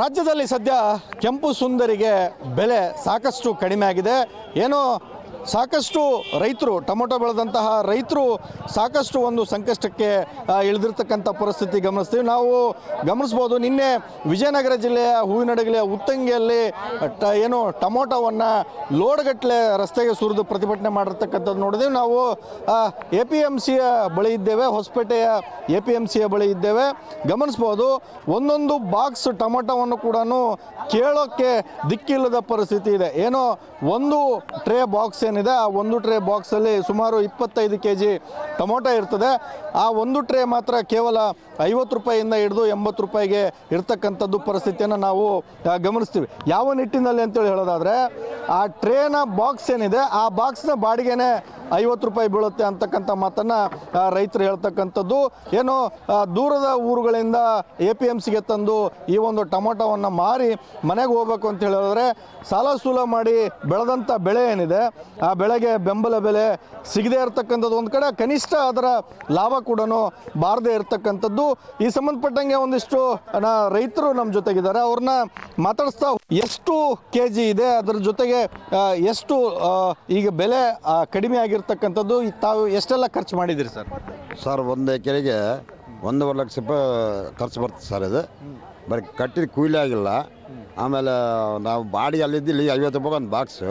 ರಾಜ್ಯದಲ್ಲಿ ಸದ್ಯ ಕೆಂಪು ಸುಂದರಿಗೆ ಬೆಲೆ ಸಾಕಷ್ಟು ಕಡಿಮೆ ಆಗಿದೆ. ಏನೋ ಸಾಕಷ್ಟು ರೈತರು, ಟೊಮೊಟೊ ಬೆಳೆದಂತಹ ರೈತರು ಸಾಕಷ್ಟು ಒಂದು ಸಂಕಷ್ಟಕ್ಕೆ ಇಳಿದಿರ್ತಕ್ಕಂಥ ಪರಿಸ್ಥಿತಿ ಗಮನಿಸ್ತೀವಿ. ನಾವು ಗಮನಿಸ್ಬೋದು, ನಿನ್ನೆ ವಿಜಯನಗರ ಜಿಲ್ಲೆಯ ಹೂವಿನಡಗಲಿಯ ಉತ್ತಂಗಿಯಲ್ಲಿ, ಟ, ಏನು ಟೊಮೊಟೊವನ್ನು ಲೋಡ್ಗಟ್ಟಲೆ ರಸ್ತೆಗೆ ಸುರಿದು ಪ್ರತಿಭಟನೆ ಮಾಡಿರ್ತಕ್ಕಂಥದ್ದು ನೋಡಿದೆವು. ನಾವು ಎ ಪಿ ಎಂ ಸಿಯ ಬಳಿ ಇದ್ದೇವೆ, ಹೊಸಪೇಟೆಯ ಎ ಪಿ ಎಂ ಸಿಯ ಬಳಿ ಇದ್ದೇವೆ. ಗಮನಿಸ್ಬೋದು, ಒಂದೊಂದು ಬಾಕ್ಸ್ ಟೊಮೊಟೊವನ್ನು ಕೂಡ ಕೇಳೋಕ್ಕೆ ದಿಕ್ಕಿಲ್ಲದ ಪರಿಸ್ಥಿತಿ ಇದೆ. ಏನೋ ಒಂದು ಟ್ರೇ ಬಾಕ್ಸ್ ಏನಿದೆ, ಆ ಒಂದು ಟ್ರೇ ಬಾಕ್ಸಲ್ಲಿ ಸುಮಾರು ಇಪ್ಪತ್ತೈದು ಕೆ ಜಿ ಟೊಮೊಟೊ ಇರ್ತದೆ. ಆ ಒಂದು ಟ್ರೇ ಮಾತ್ರ ಕೇವಲ ಐವತ್ತು ರೂಪಾಯಿಯಿಂದ ಹಿಡಿದು ಎಂಬತ್ತು ರೂಪಾಯಿಗೆ ಇರ್ತಕ್ಕಂಥದ್ದು ಪರಿಸ್ಥಿತಿಯನ್ನು ನಾವು ಗಮನಿಸ್ತೀವಿ. ಯಾವ ನಿಟ್ಟಿನಲ್ಲಿ ಅಂತೇಳಿ ಹೇಳೋದಾದರೆ, ಆ ಟ್ರೇನ ಬಾಕ್ಸ್ ಏನಿದೆ, ಆ ಬಾಕ್ಸ್ನ ಬಾಡಿಗೆನೇ ಐವತ್ತು ರೂಪಾಯಿ ಬೀಳುತ್ತೆ ಅಂತಕ್ಕಂಥ ಮಾತನ್ನು ರೈತರು ಹೇಳ್ತಕ್ಕಂಥದ್ದು. ಏನು ದೂರದ ಊರುಗಳಿಂದ ಎ ಪಿ ಎಂ ಸಿಗೆ ತಂದು ಈ ಒಂದು ಟೊಮೊಟೊವನ್ನು ಮಾರಿ ಮನೆಗೆ ಹೋಗ್ಬೇಕು ಅಂತ ಹೇಳಿದ್ರೆ ಸಾಲ ಸೂಲ ಮಾಡಿ ಬೆಳೆದಂಥ ಬೆಳೆ ಏನಿದೆ, ಆ ಬೆಳೆಗೆ ಬೆಂಬಲ ಬೆಲೆ ಸಿಗದೇ ಇರತಕ್ಕಂಥದ್ದು ಒಂದು ಕಡೆ, ಕನಿಷ್ಠ ಅದರ ಲಾಭ ಕೂಡ ಬಾರದೇ ಇರತಕ್ಕಂಥದ್ದು. ಈ ಸಂಬಂಧಪಟ್ಟಂಗೆ ಒಂದಿಷ್ಟು ರೈತರು ನಮ್ಮ ಜೊತೆಗಿದ್ದಾರೆ. ಅವ್ರನ್ನ ಮಾತಾಡಿಸ್ತಾ ಎಷ್ಟು ಕೆ ಜಿ ಇದೆ? ಅದರ ಜೊತೆಗೆ ಎಷ್ಟು ಈಗ ಬೆಲೆ ಕಡಿಮೆ ಕಡಿಮೆ ಆಗಿರ್ತಕ್ಕಂಥದ್ದು ಈ ತಾವು ಎಷ್ಟೆಲ್ಲ ಖರ್ಚು ಮಾಡಿದಿರಿ ಸರ್? ಸರ್, ಒಂದು ಎಕರೆಗೆ ಒಂದೂವರೆ ಲಕ್ಷ ರೂಪಾಯಿ ಖರ್ಚು ಬರ್ತದೆ ಸರ್ ಇದು. ಬರೀ ಕಟ್ಟಿದ ಕೂಲಿ ಆಗಿಲ್ಲ. ಆಮೇಲೆ ನಾವು ಬಾಡಿ ಅಲ್ಲಿದ್ದು ಇಲ್ಲಿ ಐವತ್ತು ರೂಪಾಯಿ ಒಂದು ಬಾಕ್ಸು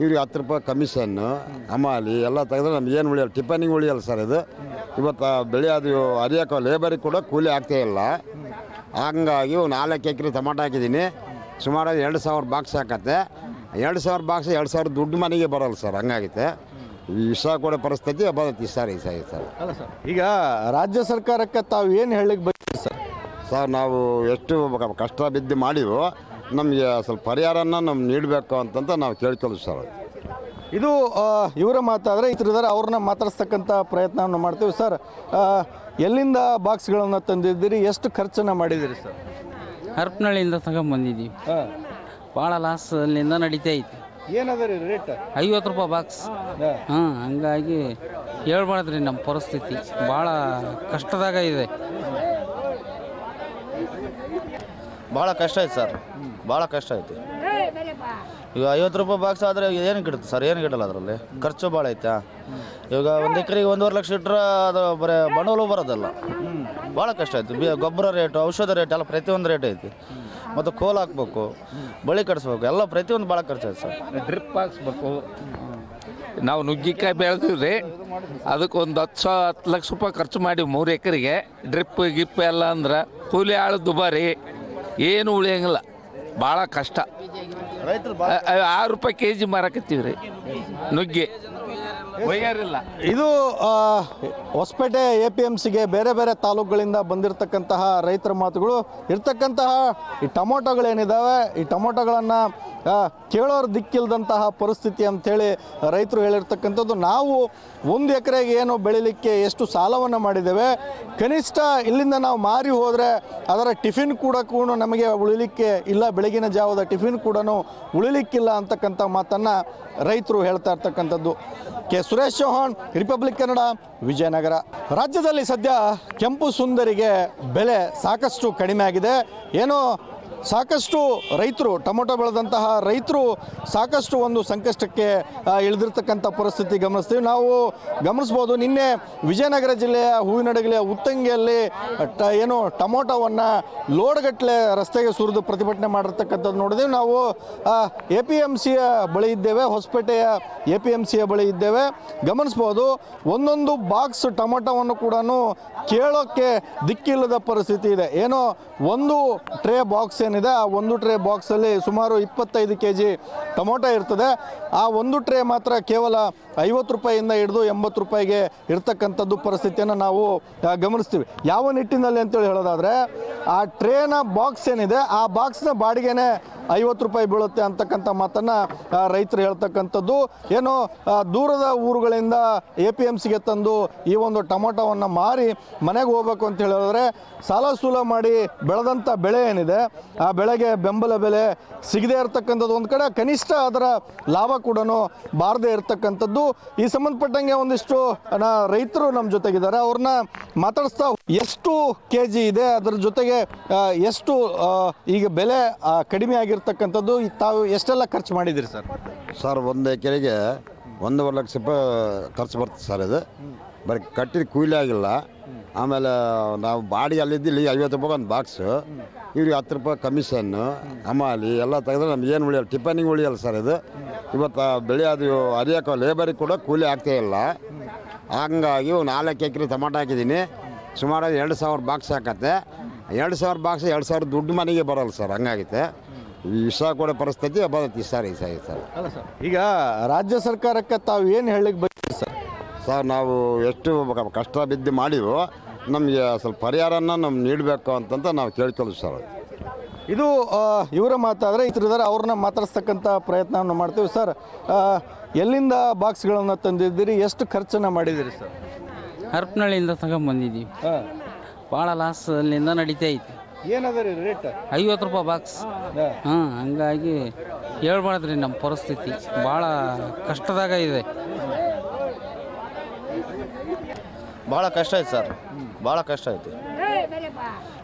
ಇವ್ರಿಗೆ ಹತ್ತು ರೂಪಾಯಿ ಕಮಿಷನ್ನು ಅಮಾಲಿ ಎಲ್ಲ ತೆಗೆದ್ರೆ ನಮ್ಗೆ ಏನು ಉಳಿಯಲ್ಲ. ಟಿಫನಿಗೆ ಉಳಿಯಲ್ಲ ಸರ್ ಇದು. ಇವತ್ತು ಬೆಳೆ ಅದು ಅರಿಯೋಕೆ ಲೇಬರಿಗೆ ಕೂಡ ಕೂಲಿ ಆಗ್ತಾ ಇಲ್ಲ. ಹಂಗಾಗಿ ನಾಲ್ಕು ಎಕರೆ ಟೊಮಾಟೊ ಹಾಕಿದ್ದೀನಿ. ಸುಮಾರು ಎರಡು ಸಾವಿರ ಬಾಕ್ಸ್ ಹಾಕತ್ತೆ. ಎರಡು ಸಾವಿರ ಬಾಕ್ಸ್ ಎರಡು ಸಾವಿರ ದುಡ್ಡು ಮನೆಗೆ ಬರೋಲ್ಲ ಸರ್ ಹಂಗಾಗೈತೆ ವಿಷ ಕೊಡೋ ಪರಿಸ್ಥಿತಿ ಬರುತ್ತೆ ಸರ್ ಈ ಸರಿ ಸರ್ ಅಲ್ಲ ಸರ್ ಈಗ ರಾಜ್ಯ ಸರ್ಕಾರಕ್ಕೆ ತಾವು ಏನು ಹೇಳಲಿಕ್ಕೆ ಬಯಸ್ತೀರಿ ಸರ್? ಸರ್ ನಾವು ಎಷ್ಟು ಕಷ್ಟ ಬಿದ್ದು ಮಾಡಿವು ನಮಗೆ ಸ್ವಲ್ಪ ಪರಿಹಾರನ ನಮ್ಗೆ ನೀಡಬೇಕು ಅಂತಂತ ನಾವು ಕೇಳ್ಕೊಳ್ಳಿ ಸರ್. ಇದು ಇವರ ಮಾತಾದರೆ ಇತರಿದ್ದಾರೆ ಅವ್ರನ್ನ ಮಾತಾಡಿಸ್ತಕ್ಕಂಥ ಪ್ರಯತ್ನವನ್ನು ಮಾಡ್ತೀವಿ ಸರ್. ಎಲ್ಲಿಂದ ಬಾಕ್ಸ್ಗಳನ್ನು ತಂದಿದ್ದೀರಿ? ಎಷ್ಟು ಖರ್ಚನ್ನು ಮಾಡಿದ್ದೀರಿ ಸರ್? ಹರಪನಹಳ್ಳಿಯಿಂದ ತಗೊಂಬಂದಿದ್ದೀವಿ ಭಾಳ ಲಾಸ್ ಅಲ್ಲಿಂದ ನಡೀತಾ ಐತಿ. ಏನದ ರೀ ರೇಟ್ ಐವತ್ತು ರೂಪಾಯಿ ಬಾಕ್ಸ್ ಹಾಂ. ಹಂಗಾಗಿ ಹೇಳ್ಬಾರ್ದ್ರಿ ನಮ್ಮ ಪರಿಸ್ಥಿತಿ. ಭಾಳ ಕಷ್ಟದಾಗ ಇದೆ. ಭಾಳ ಕಷ್ಟ ಐತೆ ಸರ್. ಭಾಳ ಕಷ್ಟ ಐತಿ. ಇವಾಗ ಐವತ್ತು ರೂಪಾಯಿ ಬಾಕ್ಸ್ ಆದರೆ ಏನು ಗಿಡುತ್ತೆ ಸರ್? ಏನು ಗಿಡಲ್ಲ ಅದರಲ್ಲಿ? ಖರ್ಚು ಭಾಳ ಐತಾ ಇವಾಗ ಒಂದು ಎಕರೆಗೆ ಒಂದೂವರೆ ಲಕ್ಷ ಇಟ್ಟರೆ ಅದು ಬರೀ ಬಂಡವಾಳ ಬರೋದಲ್ಲ. ಭಾಳ ಕಷ್ಟ ಆಯಿತು. ಬಿ ಗೊಬ್ಬರ ರೇಟು ಔಷಧ ರೇಟ್ ಎಲ್ಲ ಪ್ರತಿಯೊಂದು ರೇಟ್ ಐತಿ. ಮತ್ತು ಕೋಲ್ ಹಾಕ್ಬೇಕು ಬಳಿ ಕಟ್ಸ್ಬೇಕು ಎಲ್ಲ ಪ್ರತಿಯೊಂದು ಭಾಳ ಖರ್ಚು ಆಯ್ತು ಸರ್. ಡ್ರಿಪ್ ಹಾಕ್ಸ್ಬೇಕು. ನಾವು ನುಗ್ಗಿಕಾಯಿ ಬೆಳೆದಿವ್ರಿ. ಅದಕ್ಕೆ ಒಂದು ಹತ್ತು ಸಾವಿರ ಹತ್ತು ಲಕ್ಷ ರೂಪಾಯಿ ಖರ್ಚು ಮಾಡಿ ಮೂರು ಎಕರೆಗೆ. ಡ್ರಿಪ್ ಗಿಪ್ ಎಲ್ಲ ಅಂದ್ರೆ ಕೂಲಿ ಆಳು ದುಬಾರಿ ಏನು ಉಳಿಯಂಗಿಲ್ಲ. ಭಾಳ ಕಷ್ಟ. ಆರು ರೂಪಾಯಿ ಕೆ ಜಿ ಮಾರಕತ್ತೀವಿ ರೀ ನುಗ್ಗೆ. ಇದು ಆ, ಹೊಸಪೇಟೆ ಎ ಪಿ ಎಂ ಸಿಗೆ ಬೇರೆ ಬೇರೆ ತಾಲೂಕುಗಳಿಂದ ಬಂದಿರತಕ್ಕಂತಹ ರೈತರ ಮಾತುಗಳು. ಇರ್ತಕ್ಕಂತಹ ಈ ಟೊಮೊಟೊಗಳೇನಿದ್ದಾವೆ ಈ ಟೊಮೊಟೊಗಳನ್ನು ಕೇಳೋರು ದಿಕ್ಕಿಲ್ದಂತಹ ಪರಿಸ್ಥಿತಿ ಅಂಥೇಳಿ ರೈತರು ಹೇಳಿರ್ತಕ್ಕಂಥದ್ದು. ನಾವು ಒಂದು ಎಕರೆಗೆ ಏನು ಬೆಳಿಲಿಕ್ಕೆ ಎಷ್ಟು ಸಾಲವನ್ನು ಮಾಡಿದ್ದೇವೆ. ಕನಿಷ್ಠ ಇಲ್ಲಿಂದ ನಾವು ಮಾರಿ ಹೋದರೆ ಅದರ ಟಿಫಿನ್ ಕೂಡ ಕೂಡ ನಮಗೆ ಉಳಿಲಿಕ್ಕೆ ಇಲ್ಲ ಬೆಳಗಿನ ಜಾವದ ಟಿಫಿನ್ ಕೂಡ ಉಳಿಲಿಕ್ಕಿಲ್ಲ ಅಂತಕ್ಕಂಥ ಮಾತನ್ನು ರೈತರು ಹೇಳ್ತಾ ಇರ್ತಕ್ಕಂಥದ್ದು. ಕೆ. ಸುರೇಶ್ ಚೌಹಾಣ್, ರಿಪಬ್ಲಿಕ್ ಕನ್ನಡ, ವಿಜಯನಗರ. ರಾಜ್ಯದಲ್ಲಿ ಸದ್ಯ ಕೆಂಪು ಸುಂದರಿಗೆ ಬೆಲೆ ಸಾಕಷ್ಟು ಕಡಿಮೆ ಆಗಿದೆ. ಏನೋ ಸಾಕಷ್ಟು ರೈತರು, ಟೊಮೊಟೊ ಬೆಳೆದಂತಹ ರೈತರು ಸಾಕಷ್ಟು ಒಂದು ಸಂಕಷ್ಟಕ್ಕೆ ಇಳಿದಿರ್ತಕ್ಕಂಥ ಪರಿಸ್ಥಿತಿ ಗಮನಿಸ್ತೀವಿ. ನಾವು ಗಮನಿಸ್ಬೋದು, ನಿನ್ನೆ ವಿಜಯನಗರ ಜಿಲ್ಲೆಯ ಹೂವಿನಡಗಲಿಯ ಉತ್ತಂಗಿಯಲ್ಲಿ, ಟ, ಏನು ಟೊಮೊಟೊವನ್ನು ಲೋಡ್ಗಟ್ಟಲೆ ರಸ್ತೆಗೆ ಸುರಿದು ಪ್ರತಿಭಟನೆ ಮಾಡಿರ್ತಕ್ಕಂಥದ್ದು ನೋಡಿದೆವು. ನಾವು ಎ ಪಿ ಎಂ ಸಿಯ ಬಳಿ ಇದ್ದೇವೆ, ಹೊಸಪೇಟೆಯ ಎ ಪಿ ಎಂ ಸಿಯ ಬಳಿ ಇದ್ದೇವೆ. ಗಮನಿಸ್ಬೋದು, ಒಂದೊಂದು ಬಾಕ್ಸ್ ಟೊಮೊಟೊವನ್ನು ಕೂಡ ಕೇಳೋಕ್ಕೆ ದಿಕ್ಕಿಲ್ಲದ ಪರಿಸ್ಥಿತಿ ಇದೆ. ಏನೋ ಒಂದು ಟ್ರೇ ಬಾಕ್ಸ್ ಏನಿದೆ ಆ ಒಂದು ಟ್ರೇ ಬಾಕ್ಸಲ್ಲಿ ಸುಮಾರು ಇಪ್ಪತ್ತೈದು ಕೆ ಜಿ ಟೊಮೊಟೊ ಇರ್ತದೆ. ಆ ಒಂದು ಟ್ರೇ ಮಾತ್ರ ಕೇವಲ ಐವತ್ತು ರೂಪಾಯಿಯಿಂದ ಹಿಡಿದು ಎಂಬತ್ತು ರೂಪಾಯಿಗೆ ಇರ್ತಕ್ಕಂಥದ್ದು ಪರಿಸ್ಥಿತಿಯನ್ನು ನಾವು ಗಮನಿಸ್ತೀವಿ. ಯಾವ ನಿಟ್ಟಿನಲ್ಲಿ ಅಂತೇಳಿ ಹೇಳೋದಾದರೆ, ಆ ಟ್ರೇನ ಬಾಕ್ಸ್ ಏನಿದೆ, ಆ ಬಾಕ್ಸ್ನ ಬಾಡಿಗೆನೇ ಐವತ್ತು ರೂಪಾಯಿ ಬೀಳುತ್ತೆ ಅಂತಕ್ಕಂಥ ಮಾತನ್ನು ರೈತರು ಹೇಳ್ತಕ್ಕಂಥದ್ದು. ಏನು ದೂರದ ಊರುಗಳಿಂದ ಎ ಪಿ ಎಂ ಸಿಗೆ ತಂದು ಈ ಒಂದು ಟೊಮೊಟೊವನ್ನು ಮಾರಿ ಮನೆಗೆ ಹೋಗ್ಬೇಕು ಅಂತ ಹೇಳಿದ್ರೆ ಸಾಲ ಸೂಲ ಮಾಡಿ ಬೆಳೆದಂಥ ಬೆಳೆ ಏನಿದೆ, ಆ ಬೆಳೆಗೆ ಬೆಂಬಲ ಬೆಲೆ ಸಿಗದೇ ಇರತಕ್ಕಂಥದ್ದು ಒಂದು ಕಡೆ, ಕನಿಷ್ಠ ಅದರ ಲಾಭ ಕೂಡ ಬಾರದೇ ಇರತಕ್ಕಂಥದ್ದು. ಈ ಸಂಬಂಧಪಟ್ಟಂಗೆ ಒಂದಿಷ್ಟು ರೈತರು ನಮ್ಮ ಜೊತೆಗಿದ್ದಾರೆ. ಅವ್ರನ್ನ ಮಾತಾಡಿಸ್ತಾ ಎಷ್ಟು ಕೆ ಜಿ ಇದೆ? ಅದರ ಜೊತೆಗೆ ಎಷ್ಟು ಈಗ ಬೆಲೆ ಕಡಿಮೆ ಆಗಿರ್ತಕ್ಕಂಥದ್ದು ತಾವು ಎಷ್ಟೆಲ್ಲ ಖರ್ಚು ಮಾಡಿದಿರಿ ಸರ್? ಸರ್, ಒಂದು ಎಕರೆಗೆ ಒಂದೂವರೆ ಲಕ್ಷ ರೂಪಾಯಿ ಖರ್ಚು ಬರ್ತದೆ ಸರ್ ಇದು. ಬರೀ ಕಟ್ಟಿದ ಕೂಲಿ ಆಗಿಲ್ಲ. ಆಮೇಲೆ ನಾವು ಬಾಡಿಗೆ ಅಲ್ಲಿದ್ದು ಇಲ್ಲಿ ಐವತ್ತು ರೂಪಾಯಿ ಒಂದು ಬಾಕ್ಸು ಇವ್ರಿಗೆ ಹತ್ತು ರೂಪಾಯಿ ಕಮಿಷನ್ನು ಅಮಾಲಿ ಎಲ್ಲ ತೆಗೆದ್ರೆ ನಮ್ಗೆ ಏನು ಉಳಿಯಲ್ಲ. ಟಿಫನಿಗೆ ಉಳಿಯಲ್ಲ ಸರ್ ಇದು. ಇವತ್ತು ಬೆಳೆ ಅದು ಅರಿಯೋಕೆ ಲೇಬರಿಗೆ ಕೂಡ ಕೂಲಿ ಆಗ್ತಾ ಇಲ್ಲ. ಹಂಗಾಗಿ ನಾಲ್ಕು ಎಕರೆ ಟೊಮಾಟೋ ಹಾಕಿದ್ದೀನಿ. ಸುಮಾರು ಎರಡು ಸಾವಿರ ಬಾಕ್ಸ್ ಹಾಕತ್ತೆ. ಎರಡು ಸಾವಿರ ಬಾಕ್ಸ್ ಎರಡು ಸಾವಿರ ದುಡ್ಡು ಮನೆಗೆ ಬರಲ್ಲ ಸರ್ ಹಂಗಾಗೈತೆ. ಈ ವಿಷ ಕೊಡೋ ಪರಿಸ್ಥಿತಿ ಬರುತ್ತೆ ಸರ್ ಈ ಸರಿ ಸರ್. ಅಲ್ಲ ಸರ್? ಈಗ ರಾಜ್ಯ ಸರ್ಕಾರಕ್ಕೆ ತಾವು ಏನು ಹೇಳಲಿಕ್ಕೆ ಬಯಸ್ತೀರಿ ಸರ್? ಸರ್ ನಾವು ಎಷ್ಟು ಕಷ್ಟ ಬಿದ್ದು ಮಾಡಿವೋ ನಮಗೆ ಸ್ವಲ್ಪ ಪರಿಹಾರನ ನಮ್ಗೆ ನೀಡಬೇಕು ಅಂತಂತ ನಾವು ಕೇಳ್ಕೊಳ್ಳೋದು ಸರ್. ಇದು ಇವರ ಮಾತಾದರೆ ಇತರಿದ್ದಾರೆ ಅವ್ರನ್ನ ಮಾತಾಡಿಸ್ತಕ್ಕಂಥ ಪ್ರಯತ್ನವನ್ನು ಮಾಡ್ತೀವಿ ಸರ್. ಎಲ್ಲಿಂದ ಬಾಕ್ಸ್ಗಳನ್ನು ತಂದಿದ್ದೀರಿ ಎಷ್ಟು ಖರ್ಚನ್ನು ಮಾಡಿದ್ದೀರಿ ಸರ್? ಹರಪನಹಳ್ಳಿಯಿಂದ ತಗೊಂಬಂದಿದ್ದೀವಿ ಭಾಳ ಲಾಸ್ ಅಲ್ಲಿಂದ ನಡೀತಾ ಐತಿ. ಏನದ ರೀ ರೇಟ್ ಐವತ್ತು ರೂಪಾಯಿ ಬಾಕ್ಸ್ ಹಾಂ. ಹಂಗಾಗಿ ಹೇಳ್ಬಾರ್ದ್ರಿ ನಮ್ಮ ಪರಿಸ್ಥಿತಿ. ಭಾಳ ಕಷ್ಟದಾಗ ಇದೆ. ಭಾಳ ಕಷ್ಟ ಐತೆ ಸರ್. ಭಾಳ ಕಷ್ಟ ಐತಿ.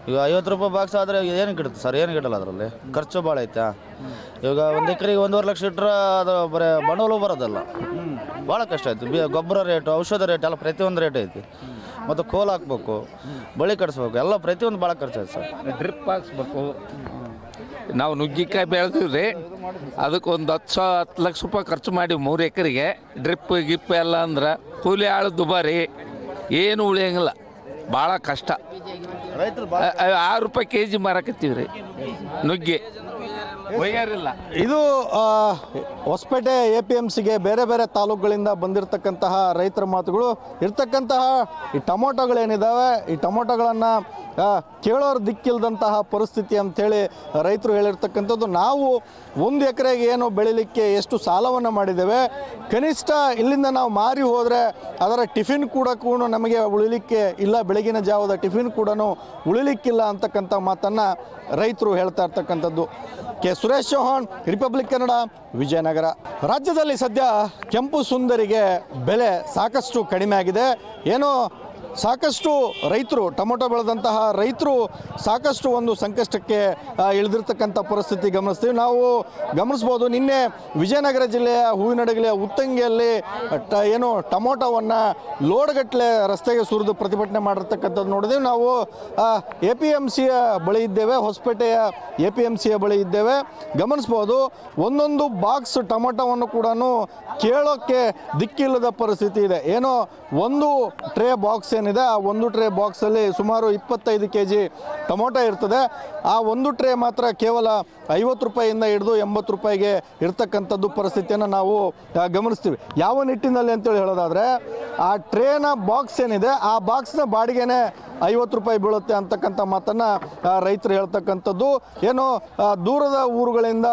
ಈಗ ಐವತ್ತು ರೂಪಾಯಿ ಬಾಕ್ಸ್ ಆದರೆ ಏನು ಗಿಡುತ್ತೆ ಸರ್? ಏನು ಗಿಡಲ್ಲ ಅದರಲ್ಲಿ? ಖರ್ಚು ಭಾಳ ಐತಾ? ಇವಾಗ ಒಂದು ಎಕರೆಗೆ ಒಂದೂವರೆ ಲಕ್ಷ ಇಟ್ಟರೆ ಅದು ಬರೀ ಬಂಡವಾಳ ಬರೋದಲ್ಲ. ಭಾಳ ಕಷ್ಟ ಆಯಿತು. ಬಿ ಗೊಬ್ಬರ ರೇಟು ಔಷಧ ರೇಟ್ ಎಲ್ಲ ಪ್ರತಿಯೊಂದು ರೇಟ್ ಐತಿ. ಮತ್ತು ಕೋಲ್ ಹಾಕ್ಬೇಕು ಬಳಿ ಕಟ್ಸ್ಬೇಕು ಎಲ್ಲ ಪ್ರತಿಯೊಂದು ಭಾಳ ಖರ್ಚು ಸರ್. ಡ್ರಿಪ್ ಹಾಕ್ಸ್ಬೇಕು. ನಾವು ನುಗ್ಗಿಕಾಯಿ ಬೆಳೆದಿವ್ರಿ ಅದಕ್ಕೆ ಒಂದು ಹತ್ತು ಸಾವಿರ ಹತ್ತು ಲಕ್ಷ ರೂಪಾಯಿ ಖರ್ಚು ಮಾಡಿ ಮೂರು ಎಕರೆಗೆ. ಡ್ರಿಪ್ ಗಿಪ್ ಎಲ್ಲ ಅಂದ್ರೆ ಕೂಲಿ ಆಳು ದುಬಾರಿ ಏನು ಉಳಿಯಂಗಿಲ್ಲ. ಭಾಳ ಕಷ್ಟ. ಆರು ರೂಪಾಯಿ ಕೆ ಜಿ ಮಾರಕತ್ತೀವಿ ರೀ. ನುಗ್ಗಿ. ಒಯ್ಯಾರಿಲ್ಲ. ಇದು ಆ, ಹೊಸಪೇಟೆ ಎ ಪಿ ಎಂ ಸಿಗೆ ಬೇರೆ ಬೇರೆ ತಾಲೂಕುಗಳಿಂದ ಬಂದಿರತಕ್ಕಂತಹ ರೈತರ ಮಾತುಗಳು ಇರ್ತಕ್ಕಂತಹ ಈ ಟೊಮೊಟೊಗಳೇನಿದ್ದಾವೆ ಈ ಟೊಮೊಟೊಗಳನ್ನು ಕೇಳೋರು ದಿಕ್ಕಿಲ್ದಂತಹ ಪರಿಸ್ಥಿತಿ ಅಂಥೇಳಿ ರೈತರು ಹೇಳಿರ್ತಕ್ಕಂಥದ್ದು. ನಾವು ಒಂದು ಎಕರೆಗೆ ಏನು ಬೆಳಿಲಿಕ್ಕೆ ಎಷ್ಟು ಸಾಲವನ್ನು ಮಾಡಿದ್ದೇವೆ. ಕನಿಷ್ಠ ಇಲ್ಲಿಂದ ನಾವು ಮಾರಿ ಹೋದರೆ ಅದರ ಟಿಫಿನ್ ಕೂಡ ಕೂಡ ನಮಗೆ ಉಳಿಲಿಕ್ಕೆ ಇಲ್ಲ, ಬೆಳಗಿನ ಜಾವದ ಟಿಫಿನ್ ಕೂಡ ಉಳಿಲಿಕ್ಕಿಲ್ಲ ಅಂತಕ್ಕಂಥ ಮಾತನ್ನು ರೈತರು ಹೇಳ್ತಾ ಇರ್ತಕ್ಕಂಥದ್ದು. ಕೆ. ಸುರೇಶ್ ಚೌಹಾಣ್, ರಿಪಬ್ಲಿಕ್ ಕನ್ನಡ, ವಿಜಯನಗರ. ರಾಜ್ಯದಲ್ಲಿ ಸದ್ಯ ಕೆಂಪು ಸುಂದರಿಗೆ ಬೆಲೆ ಸಾಕಷ್ಟು ಕಡಿಮೆ ಆಗಿದೆ. ಏನೋ ಸಾಕಷ್ಟು ರೈತರು, ಟೊಮೊಟೊ ಬೆಳೆದಂತಹ ರೈತರು ಸಾಕಷ್ಟು ಒಂದು ಸಂಕಷ್ಟಕ್ಕೆ ಇಳಿದಿರ್ತಕ್ಕಂಥ ಪರಿಸ್ಥಿತಿ ಗಮನಿಸ್ತೀವಿ. ನಾವು ಗಮನಿಸ್ಬೋದು, ನಿನ್ನೆ ವಿಜಯನಗರ ಜಿಲ್ಲೆಯ ಹೂವಿನಡಗಲಿಯ ಉತ್ತಂಗಿಯಲ್ಲಿ, ಟ, ಏನು ಟೊಮೊಟೊವನ್ನು ಲೋಡ್ಗಟ್ಟಲೆ ರಸ್ತೆಗೆ ಸುರಿದು ಪ್ರತಿಭಟನೆ ಮಾಡಿರ್ತಕ್ಕಂಥದ್ದು ನೋಡಿದೆವು. ನಾವು ಎ ಪಿ ಎಂ ಸಿಯ ಬಳಿ ಇದ್ದೇವೆ, ಹೊಸಪೇಟೆಯ ಎ ಪಿ ಎಂ ಸಿಯ ಬಳಿ ಇದ್ದೇವೆ. ಗಮನಿಸ್ಬೋದು, ಒಂದೊಂದು ಬಾಕ್ಸ್ ಟೊಮೊಟೊವನ್ನು ಕೂಡ ಕೇಳೋಕ್ಕೆ ದಿಕ್ಕಿಲ್ಲದ ಪರಿಸ್ಥಿತಿ ಇದೆ. ಏನೋ ಒಂದು ಟ್ರೇ ಬಾಕ್ಸ್ ಏನಿದೆ, ಆ ಒಂದು ಟ್ರೇ ಬಾಕ್ಸಲ್ಲಿ ಸುಮಾರು ಇಪ್ಪತ್ತೈದು ಕೆ ಜಿ ಟೊಮೊಟೊ ಇರ್ತದೆ. ಆ ಒಂದು ಟ್ರೇ ಮಾತ್ರ ಕೇವಲ ಐವತ್ತು ರೂಪಾಯಿಯಿಂದ ಹಿಡಿದು ಎಂಬತ್ತು ರೂಪಾಯಿಗೆ ಇರ್ತಕ್ಕಂಥದ್ದು ಪರಿಸ್ಥಿತಿಯನ್ನು ನಾವು ಗಮನಿಸ್ತೀವಿ. ಯಾವ ನಿಟ್ಟಿನಲ್ಲಿ ಅಂತೇಳಿ ಹೇಳೋದಾದರೆ, ಆ ಟ್ರೇನ ಬಾಕ್ಸ್ ಏನಿದೆ, ಆ ಬಾಕ್ಸ್ನ ಬಾಡಿಗೆನೇ ಐವತ್ತು ರೂಪಾಯಿ ಬೀಳುತ್ತೆ ಅಂತಕ್ಕಂಥ ಮಾತನ್ನು ರೈತರು ಹೇಳ್ತಕ್ಕಂಥದ್ದು. ಏನು ದೂರದ ಊರುಗಳಿಂದ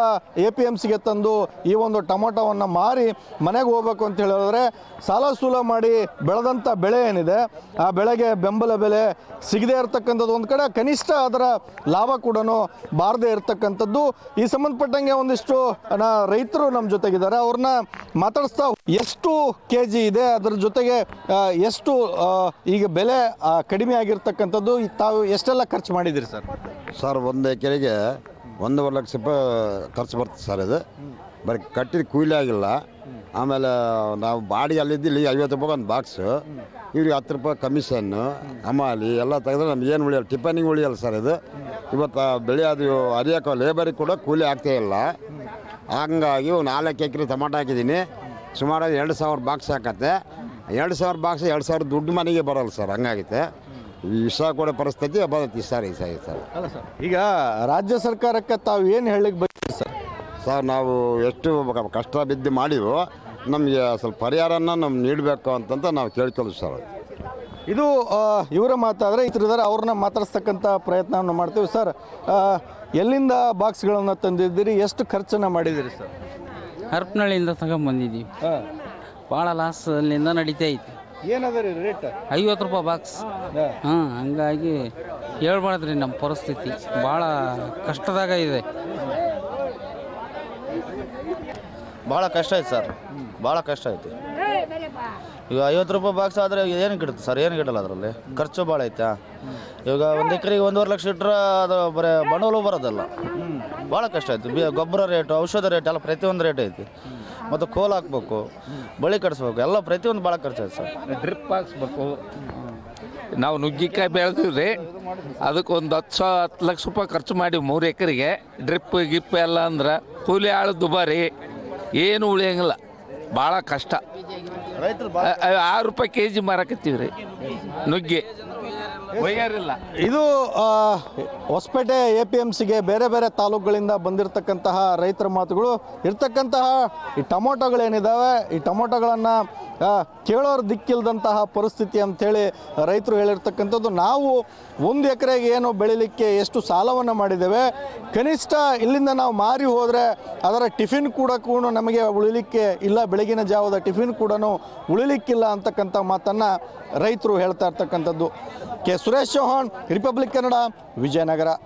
ಎ ಪಿ ಎಂ ಸಿಗೆ ತಂದು ಈ ಒಂದು ಟೊಮೊಟೊವನ್ನು ಮಾರಿ ಮನೆಗೆ ಹೋಗ್ಬೇಕು ಅಂತ ಹೇಳಿದ್ರೆ ಸಾಲ ಸೂಲ ಮಾಡಿ ಬೆಳೆದಂಥ ಬೆಳೆ ಏನಿದೆ, ಆ ಬೆಳೆಗೆ ಬೆಂಬಲ ಬೆಲೆ ಸಿಗದೇ ಇರತಕ್ಕಂಥದ್ದು ಒಂದು ಕಡೆ, ಕನಿಷ್ಠ ಅದರ ಲಾಭ ಕೂಡ ಬಾರದೇ ಇರತಕ್ಕಂಥದ್ದು. ಈ ಸಂಬಂಧಪಟ್ಟಂಗೆ ಒಂದಿಷ್ಟು ರೈತರು ನಮ್ಮ ಜೊತೆಗಿದ್ದಾರೆ. ಅವ್ರನ್ನ ಮಾತಾಡಿಸ್ತಾ ಎಷ್ಟು ಕೆ ಜಿ ಇದೆ, ಅದರ ಜೊತೆಗೆ ಎಷ್ಟು ಈಗ ಬೆಲೆ ಕಡಿಮೆ ಆಗಿರ್ತಕ್ಕಂಥದ್ದು ತಾವು ಎಷ್ಟೆಲ್ಲ ಖರ್ಚು ಮಾಡಿದ್ದೀರಿ ಸರ್? ಸರ್, ಒಂದು ಎಕರೆಗೆ ಒಂದೂವರೆ ಲಕ್ಷ ರೂಪಾಯಿ ಖರ್ಚು ಬರ್ತದೆ ಸರ್ ಇದು. ಬರೀ ಕಟ್ಟಿದ ಕೂಲಿ ಆಗಿಲ್ಲ. ಆಮೇಲೆ ನಾವು ಬಾಡಿಗೆ ಅಲ್ಲಿದ್ದಿಲ್ಲಿ ಐವತ್ತು ರೂಪಾಯಿ ಒಂದು ಬಾಕ್ಸು ಇವ್ರಿಗೆ ಹತ್ತು ರೂಪಾಯಿ ಕಮಿಷನ್ನು ಹಮಾಲಿ ಎಲ್ಲ ತೆಗೆದ್ರೆ ನಮ್ಗೆ ಏನು ಉಳಿಯಲ್ಲ ಟಿಫನಿಗೆ ಉಳಿಯಲ್ಲ ಸರ್ ಇದು. ಇವತ್ತು ಬೆಳೆ ಅದು ಅರಿಯೋಕೆ ಲೇಬರಿಗೆ ಕೂಡ ಕೂಲಿ ಆಗ್ತಾ ಇಲ್ಲ. ಹಂಗಾಗಿ ಒಂದು ನಾಲ್ಕು ಎಕರೆ ಟೊಮಾಟೊ ಹಾಕಿದ್ದೀನಿ. ಸುಮಾರು ಎರಡು ಸಾವಿರ ಬಾಕ್ಸ್ ಹಾಕತ್ತೆ. ಎರಡು ಸಾವಿರ ಬಾಕ್ಸ್ ಎರಡು ಸಾವಿರ ದುಡ್ಡು ಮನೆಗೆ ಬರೋಲ್ಲ ಸರ್ ಹಂಗಾಗೈತೆ ಈ ವಿಷ ಕೊಡೋ ಪರಿಸ್ಥಿತಿ ಬರುತ್ತೆ ಸರ್ ಈ ಸರಿ ಸರ್. ಅಲ್ಲ ಸರ್ ಈಗ ರಾಜ್ಯ ಸರ್ಕಾರಕ್ಕೆ ತಾವು ಏನು ಹೇಳಲಿಕ್ಕೆ ಬರ್ತೀವಿ ಸರ್? ಸರ್ ನಾವು ಎಷ್ಟು ಕಷ್ಟ ಬಿದ್ದು ಮಾಡಿವೋ ನಮಗೆ ಸ್ವಲ್ಪ ಪರಿಹಾರನ ನಮ್ಗೆ ನೀಡಬೇಕು ಅಂತಂತ ನಾವು ಕೇಳ್ಕೊಳ್ಳೋದು ಸರ್. ಇದು ಇವರ ಮಾತಾದರೆ ಇತರಿದ್ದಾರೆ ಅವ್ರನ್ನ ಮಾತಾಡಿಸ್ತಕ್ಕಂಥ ಪ್ರಯತ್ನವನ್ನು ಮಾಡ್ತೀವಿ. ಸರ್ ಎಲ್ಲಿಂದ ಬಾಕ್ಸ್ಗಳನ್ನು ತಂದಿದ್ದೀರಿ? ಎಷ್ಟು ಖರ್ಚನ್ನು ಮಾಡಿದ್ದೀರಿ ಸರ್? ಹರಪನಹಳ್ಳಿಯಿಂದ ತಗೊಂಬಂದಿದ್ದೀವಿ ಭಾಳ ಲಾಸ್ ಅಲ್ಲಿಂದ ನಡೀತಾ ಐತಿ. ಏನದ ರೀ ರೇಟ್? ಐವತ್ತು ರೂಪಾಯಿ ಬಾಕ್ಸ್. ಹಾಂ ಹಂಗಾಗಿ ಹೇಳ್ಬಾರ್ದ್ರಿ ನಮ್ಮ ಪರಿಸ್ಥಿತಿ. ಭಾಳ ಕಷ್ಟದಾಗ ಇದೆ. ಭಾಳ ಕಷ್ಟ ಐತೆ ಸರ್. ಭಾಳ ಕಷ್ಟ ಐತಿ. ಈಗ ಐವತ್ತು ರೂಪಾಯಿ ಬಾಕ್ಸ್ ಆದರೆ ಏನು ಗಿಡುತ್ತೆ ಸರ್ ಏನು ಗಿಡಲ್ಲ ಅದರಲ್ಲಿ? ಖರ್ಚು ಭಾಳ ಐತೆ. ಇವಾಗ ಒಂದು ಎಕರೆಗೆ ಒಂದೂವರೆ ಲಕ್ಷ ಇಟ್ಟರೆ ಅದು ಬರೀ ಬಂಡವಾಳ ಬರೋದಲ್ಲ. ಭಾಳ ಕಷ್ಟ ಆಯ್ತು. ಬಿ ಗೊಬ್ಬರ ರೇಟು, ಔಷಧ ರೇಟ್ ಎಲ್ಲ ಪ್ರತಿಯೊಂದು ರೇಟ್ ಐತಿ. ಮತ್ತು ಕೋಲ್ ಹಾಕ್ಬೇಕು ಬಳಿ ಕಟ್ಸ್ಬೇಕು, ಎಲ್ಲ ಪ್ರತಿಯೊಂದು ಭಾಳ ಖರ್ಚು ಐತೆ ಸರ್ ಡ್ರಿಪ್ ಹಾಕ್ಸ್ಬೇಕು. ನಾವು ನುಗ್ಗಿಕಾಯಿ ಬೆಳೆದಿವ್ರಿ ಅದಕ್ಕೆ ಒಂದು ಹತ್ತು ಸಾವಿರ ಹತ್ತು ಲಕ್ಷ ರೂಪಾಯಿ ಖರ್ಚು ಮಾಡಿ ಮೂರು ಎಕರೆಗೆ. ಡ್ರಿಪ್ ಗಿಪ್ ಎಲ್ಲ ಅಂದ್ರೆ ಕೂಲಿ ಆಳು ದುಬಾರಿ. ಏನು ಉಳಿಯಂಗಿಲ್ಲ. ಭಾಳ ಕಷ್ಟ. ಆರು ರೂಪಾಯಿ ಕೆ ಜಿ ಮಾರಕತ್ತೀವಿ ರೀ ನುಗ್ಗೆ. ಇದು ಹೊಸಪೇಟೆ ಎ ಪಿ ಎಂ ಸಿಗೆ ಬೇರೆ ಬೇರೆ ತಾಲೂಕುಗಳಿಂದ ಬಂದಿರತಕ್ಕಂತಹ ರೈತರ ಮಾತುಗಳು. ಇರ್ತಕ್ಕಂತಹ ಈ ಟೊಮೊಟೊಗಳೇನಿದ್ದಾವೆ ಈ ಟೊಮೊಟೊಗಳನ್ನು ಕೇಳೋರು ದಿಕ್ಕಿಲ್ದಂತಹ ಪರಿಸ್ಥಿತಿ ಅಂಥೇಳಿ ರೈತರು ಹೇಳಿರ್ತಕ್ಕಂಥದ್ದು. ನಾವು ಒಂದು ಎಕರೆಗೆ ಏನು ಬೆಳಿಲಿಕ್ಕೆ ಎಷ್ಟು ಸಾಲವನ್ನು ಮಾಡಿದ್ದೇವೆ. ಕನಿಷ್ಠ ಇಲ್ಲಿಂದ ನಾವು ಮಾರಿ ಹೋದರೆ ಅದರ ಟಿಫಿನ್ ಕೂಡ ಕೂಡ ನಮಗೆ ಉಳಿಲಿಕ್ಕೆ ಇಲ್ಲ, ಬೆಳಗಿನ ಜಾವದ ಟಿಫಿನ್ ಕೂಡ ಉಳಿಲಿಕ್ಕಿಲ್ಲ ಅಂತಕ್ಕಂಥ ಮಾತನ್ನು ರೈತರು ಹೇಳ್ತಾ ಇರ್ತಕ್ಕಂಥದ್ದು. ಕೆ. ಸುರೇಶ್ ಚೌಹಾಣ್ ರಿಪಬ್ಲಿಕ್ ಕನ್ನಡ ವಿಜಯನಗರ.